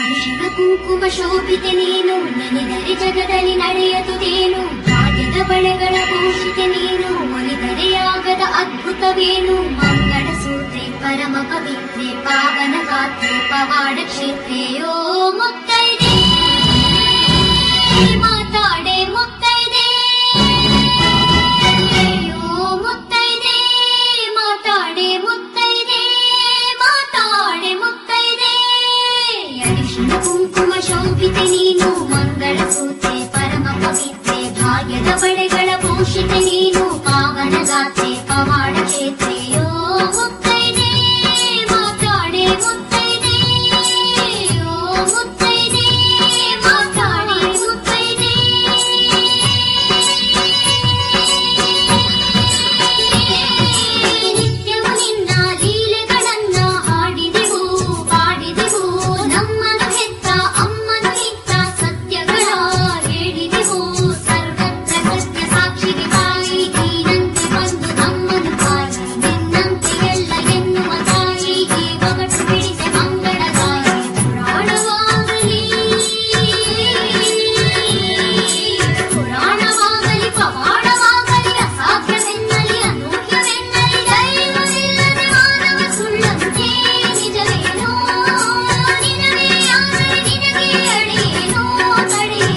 ಅರಿಶಿನ ಕುಂಕುಮ ಶೋಭಿತೆ ನೀನು, ನೆನೆದರೆ ಜಗದಲ್ಲಿ ನಡೆಯದುದೇನು ಭಾಗ್ಯದ ಬಳೆಗಳ ಭೂಷಿತೆ ನೀನು ಒಲಿದರೆಯಾಗದ ಅದ್ಭುತವೇನು? ಮಂಗಳ ಸೂತ್ರೆ ಪರಮ ಪವಿತ್ರೆ ಪಾವನ ಪವಾಡ ಕ್ಷೇತ್ರೆ ಅರಿಶಿನ ಕುಂಕುಮ ಶೋಭಿತೆ ನೀನು, ಮಂಗಳ ಸೂತ್ರೆ ಪರಮ ಪವಿತ್ರೆ, ಭಾಗ್ಯದ ಬಳೆಗಳ ಪೋಷಿತೆ ನೀನು ಪಾವನ ಗಾತ್ರೆ ಪವಾಡ